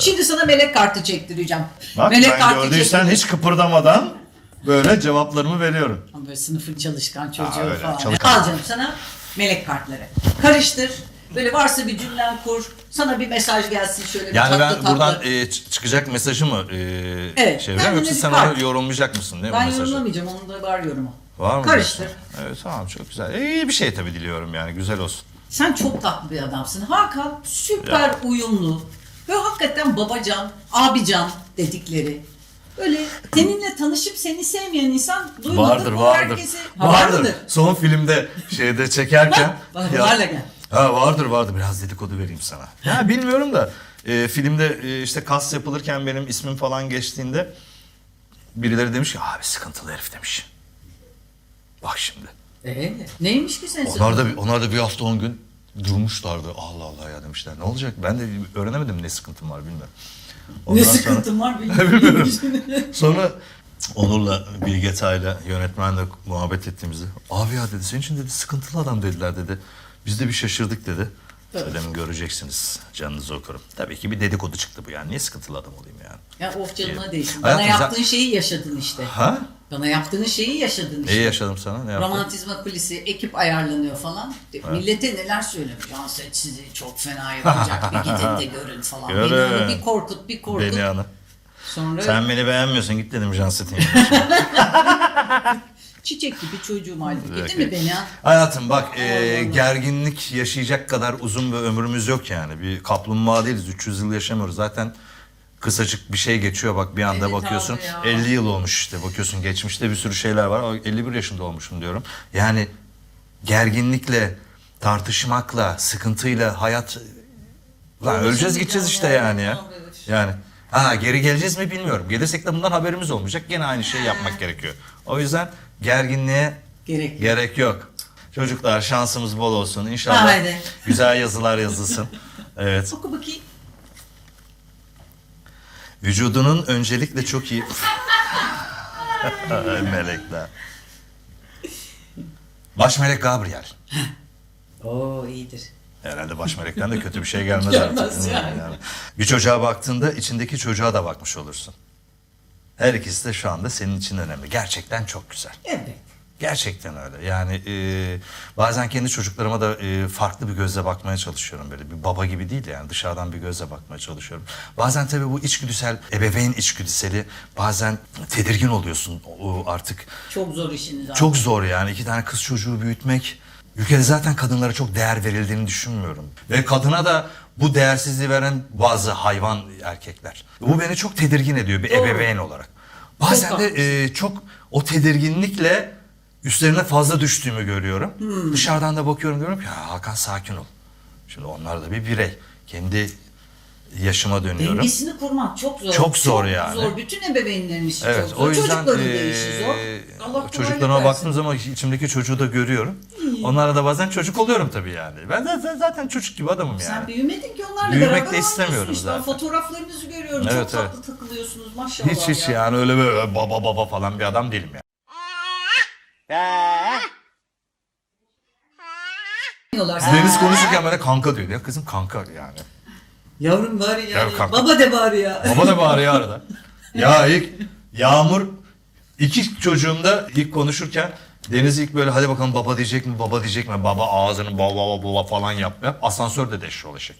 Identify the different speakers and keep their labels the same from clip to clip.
Speaker 1: Şimdi sana melek kartı çektireceğim.
Speaker 2: Bak
Speaker 1: melek
Speaker 2: ben gördüysen hiç kıpırdamadan böyle cevaplarımı veriyorum.
Speaker 1: Ama Böyle sınıfın çalışkan çocuğu
Speaker 2: Aa, öyle,
Speaker 1: falan.
Speaker 2: çalışkan.
Speaker 1: Al canım sana melek kartları. Karıştır. Böyle varsa bir cümlen kur. Sana bir mesaj gelsin şöyle bir
Speaker 2: Yani
Speaker 1: tatlı
Speaker 2: ben
Speaker 1: tatlı.
Speaker 2: buradan e, ç- çıkacak mesajı mı e,
Speaker 1: Evet, kendine
Speaker 2: yoksa
Speaker 1: bir
Speaker 2: sen
Speaker 1: kart.
Speaker 2: onu yorumlayacak mısın değil mi
Speaker 1: ben
Speaker 2: mesajı?
Speaker 1: yorumlamayacağım. Onun da var yorumu.
Speaker 2: Var mı?
Speaker 1: Karıştır.
Speaker 2: diyorsun? Evet tamam çok güzel. E, iyi bir şey tabii diliyorum yani güzel olsun.
Speaker 1: Sen çok tatlı bir adamsın. Hakan süper uyumlu. Ve hakikaten babacan, abican dedikleri. Böyle seninle tanışıp seni sevmeyen insan duymadı.
Speaker 2: Vardır
Speaker 1: Bu
Speaker 2: vardır.
Speaker 1: herkesi- Ha, vardır.
Speaker 2: Son filmde şeyde çekerken.
Speaker 1: Bana
Speaker 2: Ya-
Speaker 1: gel.
Speaker 2: Ha vardır vardır biraz dedikodu vereyim sana. Ya bilmiyorum da e, filmde e, işte kas yapılırken benim ismim falan geçtiğinde birileri demiş ki abi sıkıntılı herif demiş. Bak şimdi.
Speaker 1: Ee, neymiş ki sen
Speaker 2: Onlar da, onlar da bir hafta on gün durmuşlardı. Allah Allah ya demişler. Ne olacak? Ben de öğrenemedim ne sıkıntım var bilmiyorum.
Speaker 1: Ne
Speaker 2: Ondan sonra-
Speaker 1: sıkıntın var bilmiyorum.
Speaker 2: Sonra Onur'la Bilge Tay'la yönetmenle muhabbet ettiğimizde abi ya dedi senin için dedi sıkıntılı adam dediler dedi. Biz de bir şaşırdık dedi.
Speaker 1: Evet.
Speaker 2: Dedim göreceksiniz canınızı okurum. Tabii ki bir dedikodu çıktı bu yani. Niye sıkıntılı adam olayım yani?
Speaker 1: ya of canıma değsin. Bana
Speaker 2: Hayatım,
Speaker 1: yaptığın şeyi yaşadın işte.
Speaker 2: Ha?
Speaker 1: Bana yaptığın şeyi yaşadın işte.
Speaker 2: Neyi yaşadım sana? Ne?
Speaker 1: Romantizma kulisi, ekip ayarlanıyor falan. Millete neler söylemiş. Janset sizi çok fena yapacak. bir gidin de görün falan.
Speaker 2: Görün.
Speaker 1: Beni onu bir korkut, bir korkut.
Speaker 2: Beni anı.
Speaker 1: Sonra
Speaker 2: Sen beni beğenmiyorsun git dedim Janset'in
Speaker 1: çiçek gibi çocuğum halbuki değil mi beni?
Speaker 2: Hayatım bak e, gerginlik yaşayacak kadar uzun bir ömrümüz yok yani. Bir kaplumbağa değiliz. 300 yıl yaşamıyoruz. Zaten kısacık bir şey geçiyor bak bir anda
Speaker 1: Evet
Speaker 2: bakıyorsun.
Speaker 1: abi ya.
Speaker 2: 50 yıl olmuş işte bakıyorsun geçmişte bir sürü şeyler var. O 51 yaşında olmuşum diyorum. Yani gerginlikle, tartışmakla, sıkıntıyla hayat... Lan öleceğiz gideceğiz işte
Speaker 1: yani.
Speaker 2: yani ya. Yani ha geri geleceğiz mi bilmiyorum. Gelirsek de bundan haberimiz olmayacak. Gene aynı şeyi yapmak gerekiyor. O yüzden gerginliğe
Speaker 1: Gerek yok.
Speaker 2: Gerek yok. Çocuklar şansımız bol olsun. İnşallah
Speaker 1: Haydi.
Speaker 2: güzel yazılar yazılsın. Evet.
Speaker 1: Oku bakayım.
Speaker 2: Vücudunun öncelikle çok iyi... Melekler. Baş melek Gabriel.
Speaker 1: Oo iyidir.
Speaker 2: Herhalde baş melekten de kötü bir şey gelmez
Speaker 1: Gelmez
Speaker 2: artık.
Speaker 1: yani.
Speaker 2: Bir çocuğa baktığında içindeki çocuğa da bakmış olursun. Her ikisi de şu anda senin için önemli. Gerçekten çok güzel.
Speaker 1: Evet.
Speaker 2: Gerçekten öyle. Yani e, bazen kendi çocuklarıma da e, farklı bir gözle bakmaya çalışıyorum böyle. Bir baba gibi değil de yani dışarıdan bir gözle bakmaya çalışıyorum. Bazen tabii bu içgüdüsel, ebeveyn içgüdüseli bazen tedirgin oluyorsun o artık.
Speaker 1: Çok zor işiniz abi.
Speaker 2: Çok zor yani iki tane kız çocuğu büyütmek. Ülkede zaten kadınlara çok değer verildiğini düşünmüyorum. Ve kadına da bu değersizliği veren bazı hayvan erkekler. Bu beni çok tedirgin ediyor bir
Speaker 1: Doğru.
Speaker 2: ebeveyn olarak. Bazen de e, çok o tedirginlikle üstlerine fazla düştüğümü görüyorum.
Speaker 1: Hmm.
Speaker 2: Dışarıdan da bakıyorum diyorum ki "Ya Hakan sakin ol. Şimdi onlar da bir birey. Kendi yaşıma dönüyorum.
Speaker 1: Dengesini kurmak çok zor.
Speaker 2: Çok zor yani.
Speaker 1: zor. Bütün ebeveynlerin işi
Speaker 2: Evet
Speaker 1: çok zor.
Speaker 2: o yüzden
Speaker 1: Çocukların da
Speaker 2: eee,
Speaker 1: işi zor. Allah
Speaker 2: çocuklarıma baktığım zaman içimdeki çocuğu da görüyorum. Onlara da bazen çocuk oluyorum tabii yani. Ben zaten, zaten çocuk gibi adamım yani.
Speaker 1: Sen büyümedin ki onlarla
Speaker 2: Büyümek
Speaker 1: beraber
Speaker 2: de istemiyorum
Speaker 1: işte.
Speaker 2: zaten.
Speaker 1: Fotoğraflarınızı görüyorum.
Speaker 2: Evet,
Speaker 1: çok
Speaker 2: evet.
Speaker 1: tatlı takılıyorsunuz maşallah
Speaker 2: Hiç hiç
Speaker 1: ya.
Speaker 2: yani öyle böyle baba baba falan bir adam değilim yani.
Speaker 1: Diyorlar.
Speaker 2: Deniz konuşurken böyle kanka diyor. Ya kızım kanka yani.
Speaker 1: Yavrum bari yani.
Speaker 2: Ya kanka.
Speaker 1: Baba de bari ya.
Speaker 2: Baba da bağırıyor arada. Ya ilk Yağmur iki çocuğumda ilk konuşurken Deniz ilk böyle hadi bakalım baba diyecek mi baba diyecek mi baba ağzını baba baba baba falan yap yap asansör de eşek.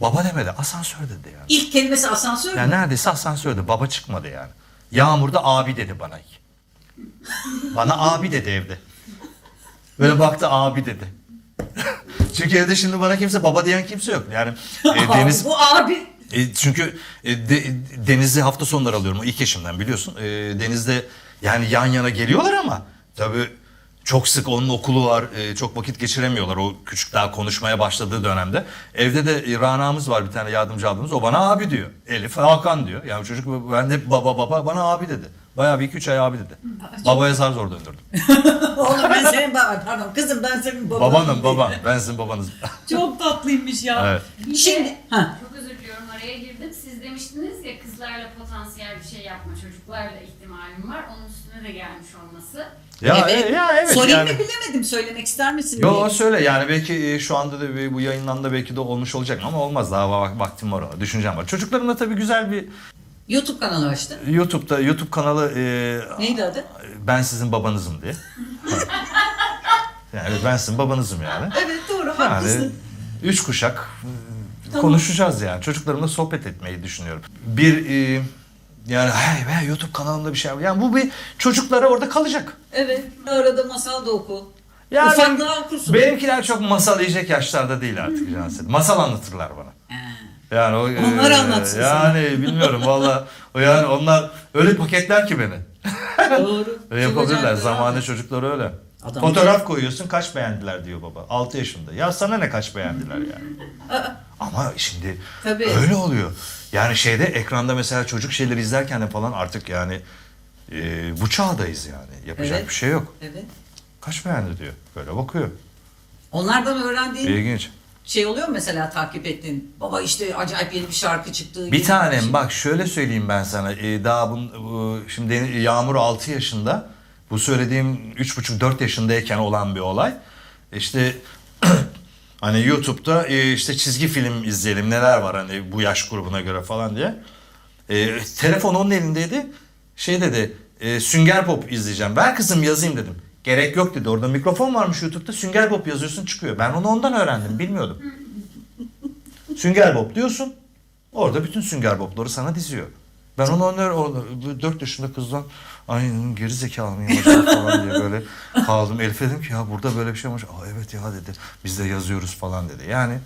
Speaker 2: Baba demedi asansör dedi yani.
Speaker 1: İlk kelimesi asansör mü?
Speaker 2: Yani neredeyse asansörde baba çıkmadı yani. Yağmur da abi dedi bana. Bana abi dedi evde. Böyle baktı abi dedi. Çünkü evde şimdi bana kimse baba diyen kimse yok. Yani e, Deniz
Speaker 1: Bu abi.
Speaker 2: e, çünkü e, de, Deniz'i hafta sonları alıyorum. O ilk eşimden biliyorsun. E, Deniz'de yani yan yana geliyorlar ama tabii çok sık onun okulu var. e, çok vakit geçiremiyorlar o küçük daha konuşmaya başladığı dönemde. Evde de e, Rana'mız var bir tane yardımcı ablamız. O bana abi diyor. Elif Hakan diyor. Yani çocuk ben de baba baba bana abi dedi. Bayağı bir iki üç ay abi dedi. Babaya zar zor döndürdüm.
Speaker 1: Oğlum ben senin baban. Pardon kızım ben senin babanım.
Speaker 2: Babanım babam. Ben sizin babanızım.
Speaker 1: Çok tatlıymış ya.
Speaker 2: Evet.
Speaker 1: Şimdi. Ha.
Speaker 3: Araya girdim. Siz demiştiniz ya kızlarla potansiyel bir şey yapma, çocuklarla ihtimalim var. Onun üstüne de gelmiş olması.
Speaker 2: Ya
Speaker 1: evet.
Speaker 2: e- ya evet
Speaker 1: Sorayım
Speaker 2: yani.
Speaker 1: mı bilemedim. Söylemek ister misin?
Speaker 2: Yo
Speaker 1: diye.
Speaker 2: söyle yani belki e, şu anda da bir- bu yayınlandı belki de olmuş olacak ama olmaz daha va- vaktim var ona düşüncem var. Çocuklarımla tabii güzel bir
Speaker 1: YouTube kanalı açtın.
Speaker 2: YouTube'da YouTube kanalı e,
Speaker 1: Neydi adı?
Speaker 2: ben sizin babanızım diye. yani ben sizin babanızım yani.
Speaker 1: Evet doğru
Speaker 2: Yani
Speaker 1: haklısın.
Speaker 2: üç kuşak
Speaker 1: Tamam.
Speaker 2: konuşacağız yani. Çocuklarımla sohbet etmeyi düşünüyorum. Bir e, yani hey be YouTube kanalımda bir şey var. Yani bu bir çocuklara orada kalacak.
Speaker 1: Evet. Arada masal da oku.
Speaker 2: Yani
Speaker 1: Ufaklığa okursun.
Speaker 2: benimkiler çok masal yiyecek yaşlarda değil artık Cansel. Masal anlatırlar bana. Yani o
Speaker 1: Onlar
Speaker 2: e,
Speaker 1: anlatsın
Speaker 2: Yani bilmiyorum valla. Yani onlar öyle paketler ki beni.
Speaker 1: Doğru.
Speaker 2: Yapabilirler.
Speaker 1: Çocuklar-
Speaker 2: Zamanı çocukları öyle.
Speaker 1: Adam-
Speaker 2: Fotoğraf koyuyorsun kaç beğendiler diyor baba. 6 yaşında. Ya sana ne kaç beğendiler yani. Ama şimdi
Speaker 1: Tabii.
Speaker 2: öyle oluyor. Yani şeyde ekranda mesela çocuk şeyleri izlerken de falan artık yani e, bu çağdayız yani. Yapacak
Speaker 1: Evet.
Speaker 2: bir şey yok.
Speaker 1: Evet.
Speaker 2: Kaç beğendi diyor. Böyle bakıyor.
Speaker 1: Onlardan öğrendiğin
Speaker 2: İlginç.
Speaker 1: şey oluyor mu mesela takip ettiğin? Baba işte acayip yeni bir şarkı çıktı. yeni
Speaker 2: Bir tanem
Speaker 1: şey.
Speaker 2: bak şöyle söyleyeyim ben sana. Ee, daha bun, bu, şimdi Yağmur 6 yaşında. Bu söylediğim 3,5-4 yaşındayken olan bir olay. İşte hani YouTube'da e, işte çizgi film izleyelim neler var hani bu yaş grubuna göre falan diye. E, telefon onun elindeydi. Şey dedi e, Sünger Pop izleyeceğim. Ver kızım yazayım dedim. Gerek yok dedi. Orada mikrofon varmış YouTube'da. Sünger Pop yazıyorsun çıkıyor. Ben onu ondan öğrendim. Bilmiyordum. Sünger Bob diyorsun. Orada bütün Sünger Bob'ları sana diziyor. Ben onu onlar orada 4 yaşında kızdan ay geri zekalı mıyım acaba falan diye böyle kaldım. Elif dedim ki ya burada böyle bir şey olmuş. Aa evet ya dedi. Biz de yazıyoruz falan dedi. Yani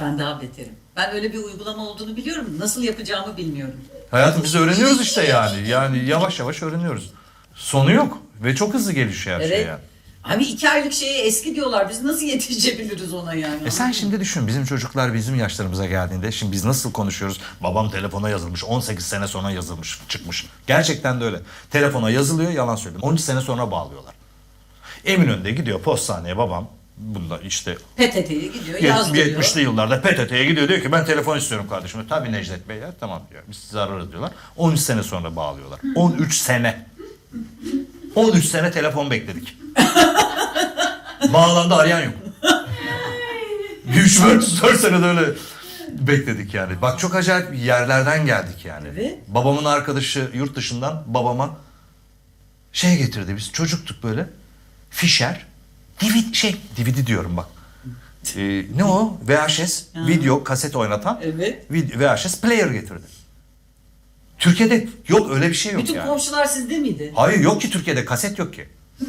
Speaker 1: Ben daha beterim. Ben öyle bir uygulama olduğunu biliyorum. Nasıl yapacağımı bilmiyorum.
Speaker 2: hayatım biz öğreniyoruz işte yani. Yani yavaş yavaş öğreniyoruz. Sonu yok ve çok hızlı gelişiyor her şey
Speaker 1: Evet.
Speaker 2: yani.
Speaker 1: Abi iki aylık şeye eski diyorlar. Biz nasıl yetişebiliriz ona yani?
Speaker 2: E sen şimdi düşün bizim çocuklar bizim yaşlarımıza geldiğinde şimdi biz nasıl konuşuyoruz? Babam telefona yazılmış 18 sene sonra yazılmış çıkmış. Gerçekten de öyle. Telefona yazılıyor yalan söylüyorum. 13 sene sonra bağlıyorlar. Eminönü'nde gidiyor postaneye babam bunda işte
Speaker 1: PTT'ye gidiyor, yazdırıyor.
Speaker 2: 70'li yıllarda PTT'ye gidiyor diyor ki ben telefon istiyorum kardeşim. Tabii Necdet Bey ya tamam diyor. Biz sizi ararız diyorlar. 13 sene sonra bağlıyorlar. 13 sene. 13 sene telefon bekledik. Bağlandı arayan yok. 3 4 sene de öyle bekledik yani. Bak çok acayip yerlerden geldik yani.
Speaker 1: Evet.
Speaker 2: Babamın arkadaşı yurt dışından babama şey getirdi biz çocuktuk böyle. Fişer. DVD şey DVD diyorum bak. Ee, ne o? VHS video kaset oynatan
Speaker 1: Evet.
Speaker 2: VHS player getirdi. Türkiye'de yok öyle bir şey yok
Speaker 1: Bütün
Speaker 2: yani.
Speaker 1: komşular sizde miydi?
Speaker 2: Hayır yok ki Türkiye'de kaset yok ki.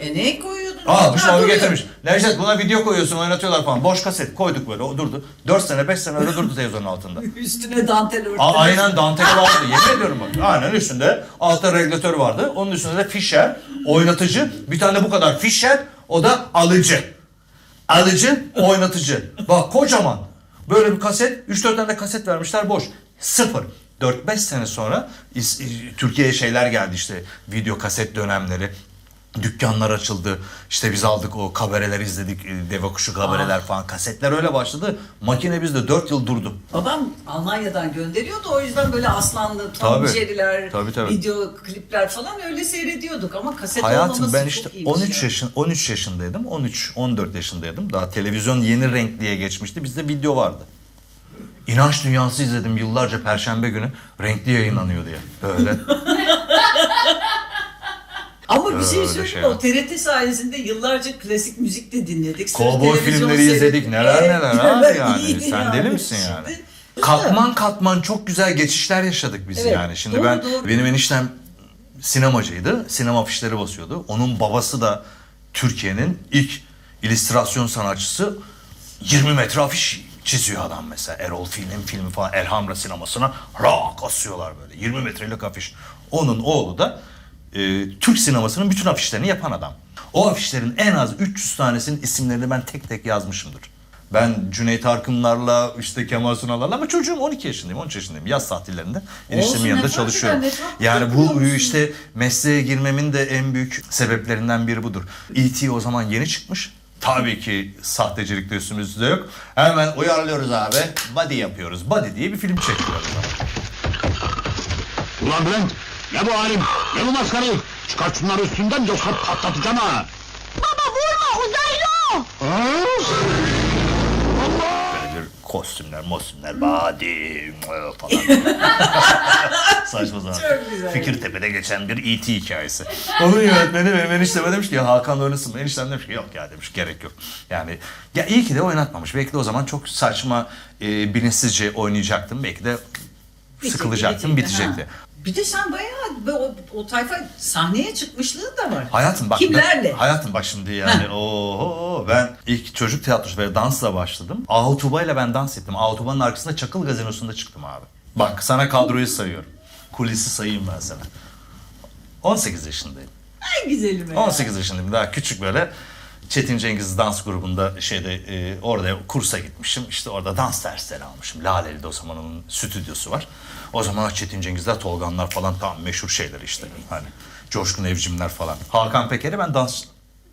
Speaker 1: E ne koyuyordun? Ha,
Speaker 2: onu
Speaker 1: duruyor.
Speaker 2: getirmiş. Necdet buna video koyuyorsun oynatıyorlar falan. Boş kaset koyduk böyle o durdu. 4 sene 5 sene öyle durdu televizyonun altında.
Speaker 1: Üstüne dantel örtüler.
Speaker 2: A- aynen danteli vardı yemin ediyorum bak. Aynen üstünde altta regülatör vardı. Onun üstünde de fişer, oynatıcı. Bir tane bu kadar fişer o da alıcı. Alıcı, oynatıcı. Bak kocaman. Böyle bir kaset, 3-4 tane de kaset vermişler boş. Sıfır. 4-5 sene sonra Türkiye'ye şeyler geldi işte video kaset dönemleri. Dükkanlar açıldı. İşte biz aldık o kabareler izledik. e, Deve kuşu kabareler falan. Kasetler öyle başladı. Makine bizde 4 yıl durdu.
Speaker 1: Babam Almanya'dan gönderiyordu o yüzden böyle aslanlı, Tom
Speaker 2: Tabii.
Speaker 1: Jerry'ler,
Speaker 2: Tabii, tabii.
Speaker 1: video klipler falan öyle seyrediyorduk ama kaset
Speaker 2: Hayatım ben işte
Speaker 1: iyiymiş
Speaker 2: 13
Speaker 1: ya.
Speaker 2: yaşın 13 yaşındaydım. 13 14 yaşındaydım. Daha televizyon yeni renkliye geçmişti. Bizde video vardı. İnanç Dünyası izledim yıllarca perşembe günü renkli yayınlanıyor diye. Böyle.
Speaker 1: Ama bir şey
Speaker 2: Öyle
Speaker 1: söyleyeyim
Speaker 2: şey
Speaker 1: mi?
Speaker 2: var.
Speaker 1: o TRT sayesinde yıllarca klasik müzik de dinledik.
Speaker 2: Kovboy filmleri izledik. Neler
Speaker 1: Evet,
Speaker 2: neler abi yani. Sen deli misin yani?
Speaker 1: Şimdi-
Speaker 2: Katman katman çok güzel geçişler yaşadık biz
Speaker 1: Evet,
Speaker 2: yani. Şimdi
Speaker 1: doğru,
Speaker 2: ben
Speaker 1: doğru.
Speaker 2: benim eniştem sinemacıydı. Sinema afişleri basıyordu. Onun babası da Türkiye'nin ilk illüstrasyon sanatçısı 20 metre afiş çiziyor adam mesela. Erol Film'in filmi falan Elhamra sinemasına rak asıyorlar böyle. 20 metrelik afiş. Onun oğlu da e, Türk sinemasının bütün afişlerini yapan adam. O afişlerin en az 300 tanesinin isimlerini ben tek tek yazmışımdır. Ben Cüneyt Arkınlarla işte Kemal Sunal'larla ama çocuğum 12 yaşındayım 13 yaşındayım yaz tatillerinde eniştemin yanında çalışıyorum. Yani bu işte mesleğe girmemin de en büyük sebeplerinden biri budur. E.T. o zaman yeni çıkmış Tabii ki sahtecilik de üstümüzde yok. Hemen uyarlıyoruz abi. Body yapıyoruz. Body diye bir film çekiyoruz.
Speaker 4: Ulan Bülent, ne bu halim, ne bu maskarayı? Çıkart şunları üstünden yoksa patlatacağım ha!
Speaker 5: Baba vurma uzaylı o.
Speaker 2: kostümler, mostümler, body falan. Saçma sapan.
Speaker 1: Çok güzel.
Speaker 2: Fikirtepe'de geçen bir E.T. hikayesi. Onun yönetmeni benim enişteme demiş ki ya Hakan oynasın mı? Eniştem demiş ki yok ya demiş gerek yok. Yani ya iyi ki de oynatmamış. Belki de o zaman çok saçma, e, bilinçsizce oynayacaktım. Belki de sıkılacaktım, bitecekti.
Speaker 1: Bir de sen bayağı o, o tayfa sahneye çıkmışlığın da var.
Speaker 2: Hayatım bak.
Speaker 1: Kimlerle?
Speaker 2: Ben, hayatım bak şimdi yani. Oo, ben ilk çocuk tiyatrosu ve dansla başladım. Ahutuba ile ben dans ettim. Ahutuba'nın arkasında Çakıl Gazinosu'nda çıktım abi. Bak sana kadroyu sayıyorum. Kulisi sayayım ben sana. 18 yaşındayım.
Speaker 1: En güzelim ya.
Speaker 2: 18 yaşındayım. Daha küçük böyle Çetin Cengiz dans grubunda şeyde e, orada kursa gitmişim. İşte orada dans dersleri almışım. Laleli'de o zaman onun stüdyosu var. O zaman Çetin Cengizler, Tolganlar falan tam meşhur şeyler işte. Hani Coşkun Evcimler falan. Hakan Peker'e ben dans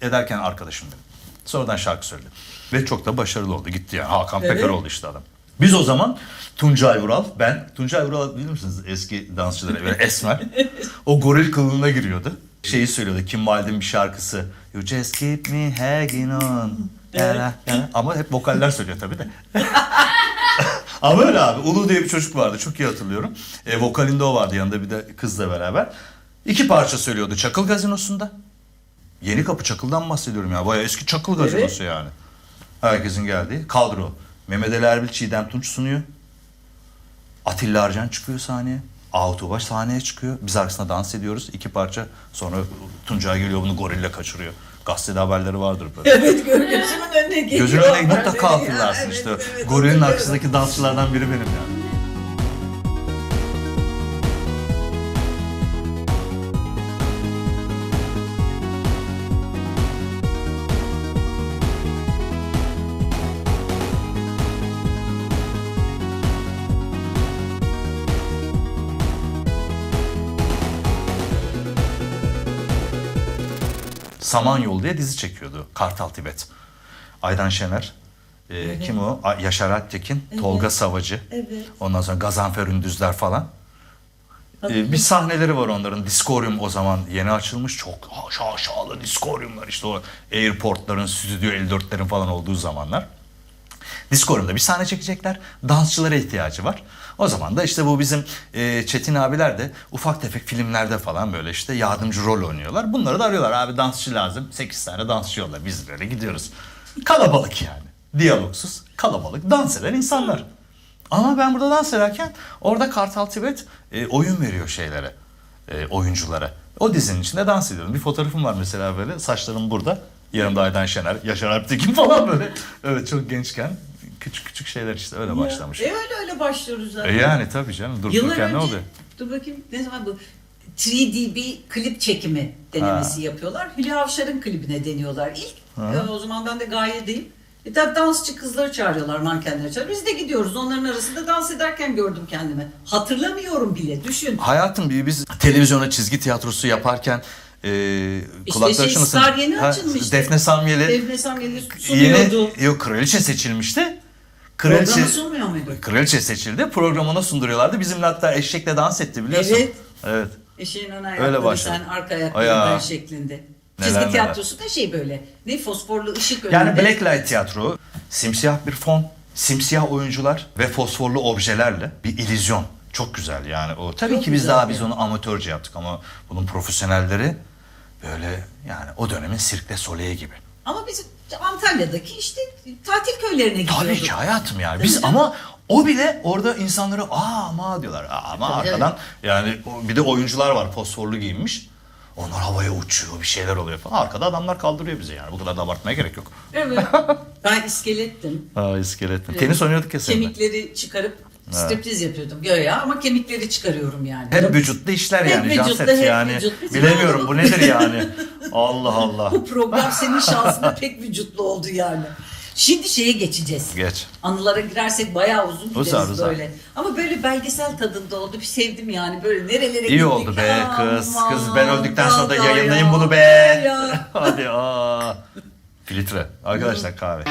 Speaker 2: ederken arkadaşımdım. Sonradan şarkı söyledi. Ve çok da başarılı oldu. Gitti yani. Hakan
Speaker 1: Evet.
Speaker 2: Peker oldu işte adam. Biz o zaman Tuncay Vural, ben Tuncay Vural bilir misiniz eski dansçıları böyle esmer. o goril kılığına giriyordu. Şeyi söylüyordu Kim Wilde'in bir şarkısı. You just keep me hanging on. Ama hep vokaller söylüyor tabii de. Ama öyle abi. Ulu diye bir çocuk vardı. Çok iyi hatırlıyorum. E, vokalinde o vardı yanında bir de kızla beraber. İki parça söylüyordu Çakıl Gazinosu'nda. Yeni Kapı Çakıl'dan bahsediyorum ya. Bayağı eski Çakıl Gazinosu yani. Herkesin geldiği. Kadro. Mehmet Ali Erbil Çiğdem Tunç sunuyor. Atilla Arcan çıkıyor sahneye. Autobaş sahneye çıkıyor. Biz arkasında dans ediyoruz. İki parça. Sonra Tuncay geliyor bunu gorille kaçırıyor. Gazetede haberleri vardır böyle.
Speaker 1: Evet gözümün önüne geliyor.
Speaker 2: Gözünün önüne mutlaka hatırlarsın işte. Gorilin arkasındaki dansçılardan biri benim yani. Samanyolu diye dizi çekiyordu Kartal Tibet. Aydan Şener, e, kim o? A- Yaşar Alptekin, Tolga Savacı.
Speaker 1: Evet.
Speaker 2: Ondan sonra Gazanfer Ündüzler falan. E, bir sahneleri var onların. Diskorium o zaman yeni açılmış. Çok şaşalı diskoryumlar işte o airportların, stüdyo 54'lerin falan olduğu zamanlar. Discord'da bir sahne çekecekler. Dansçılara ihtiyacı var. O zaman da işte bu bizim e, Çetin abiler de ufak tefek filmlerde falan böyle işte yardımcı rol oynuyorlar. Bunları da arıyorlar. Abi dansçı lazım. 8 tane dansçı yolla. Biz böyle gidiyoruz. Kalabalık yani. Diyalogsuz, kalabalık, dans eden insanlar. Ama ben burada dans ederken orada Kartal Tibet e, oyun veriyor şeylere, e, oyunculara. O dizinin içinde dans ediyorum. Bir fotoğrafım var mesela böyle. Saçlarım burada. Yanımda Aydan Şener, Yaşar Alptekin falan böyle. Evet çok gençken küçük küçük şeyler işte öyle başlamış.
Speaker 1: E öyle öyle başlıyoruz zaten.
Speaker 2: E yani tabii canım durup
Speaker 1: Yıllar
Speaker 2: dururken
Speaker 1: önce,
Speaker 2: ne oluyor?
Speaker 1: dur bakayım ne zaman bu 3D bir klip çekimi denemesi yapıyorlar. Hülya Avşar'ın klibine deniyorlar ilk. E, o zaman ben de gayedeyim. Bir de dansçı kızları çağırıyorlar, mankenleri çağırıyorlar. Biz de gidiyoruz. Onların arasında dans ederken gördüm kendimi. Hatırlamıyorum bile. Düşün.
Speaker 2: Hayatım bir biz televizyona çizgi tiyatrosu yaparken e,
Speaker 1: İşte
Speaker 2: kulakları
Speaker 1: şey. Star yeni
Speaker 2: Ha,
Speaker 1: açılmıştı.
Speaker 2: Defne Samyeli
Speaker 1: Defne Samyeli sunuyordu.
Speaker 2: yeni yok kraliçe seçilmişti. Kraliçe,
Speaker 1: sunmuyor muydu?
Speaker 2: kraliçe seçildi. Programına sunduruyorlardı. Bizimle hatta eşekle dans etti biliyorsun.
Speaker 1: Evet.
Speaker 2: Evet.
Speaker 1: Eşeğin ön ayakları sen arka ayakları
Speaker 2: Aya.
Speaker 1: ben şeklinde.
Speaker 2: Neler
Speaker 1: Çizgi
Speaker 2: neler.
Speaker 1: tiyatrosu da şey böyle. Ne fosforlu ışık önünde.
Speaker 2: Yani Blacklight tiyatro, simsiyah bir fon, simsiyah oyuncular ve fosforlu objelerle bir illüzyon. Çok güzel yani o. Tabii
Speaker 1: Çok
Speaker 2: ki biz
Speaker 1: güzel
Speaker 2: daha
Speaker 1: yani.
Speaker 2: biz onu amatörce yaptık ama bunun profesyonelleri böyle yani o dönemin Cirque du Soleil gibi.
Speaker 1: Ama biz Antalya'daki işte tatil köylerine gidiyorduk.
Speaker 2: Tabii ki hayatım yani. Biz ama o bile orada insanları aa ama diyorlar. Aa, ama
Speaker 1: Tabii,
Speaker 2: arkadan yani bir de oyuncular var fosforlu giyinmiş. Onlar havaya uçuyor, bir şeyler oluyor falan. Arkada adamlar kaldırıyor bizi yani. Bu kadar da abartmaya gerek yok.
Speaker 1: Evet. ben iskelettim.
Speaker 2: Aa iskelet. Tenis oynuyorduk ya seninle.
Speaker 1: Kemikleri çıkarıp striptiz yapıyordum göya ama kemikleri çıkarıyorum yani.
Speaker 2: Hep vücutlu işler
Speaker 1: Hep
Speaker 2: yani
Speaker 1: vücutlu,
Speaker 2: Janset
Speaker 1: hep
Speaker 2: yani.
Speaker 1: vücutlu.
Speaker 2: Bilemiyorum bu nedir yani. Allah Allah.
Speaker 1: Bu program senin şansına pek vücutlu oldu yani. Şimdi şeye geçeceğiz.
Speaker 2: Geç.
Speaker 1: Anılara girersek bayağı uzun gideriz
Speaker 2: Uzar, uzar.
Speaker 1: böyle. Ama böyle belgesel tadında oldu. Bir sevdim yani böyle nerelere
Speaker 2: İyi
Speaker 1: gittik.
Speaker 2: oldu be kız.
Speaker 1: Aman,
Speaker 2: Kız ben öldükten sonra da yayınlayın
Speaker 1: ya.
Speaker 2: bunu be.
Speaker 1: Ya.
Speaker 2: Hadi aa. Filtre. Arkadaşlar kahve.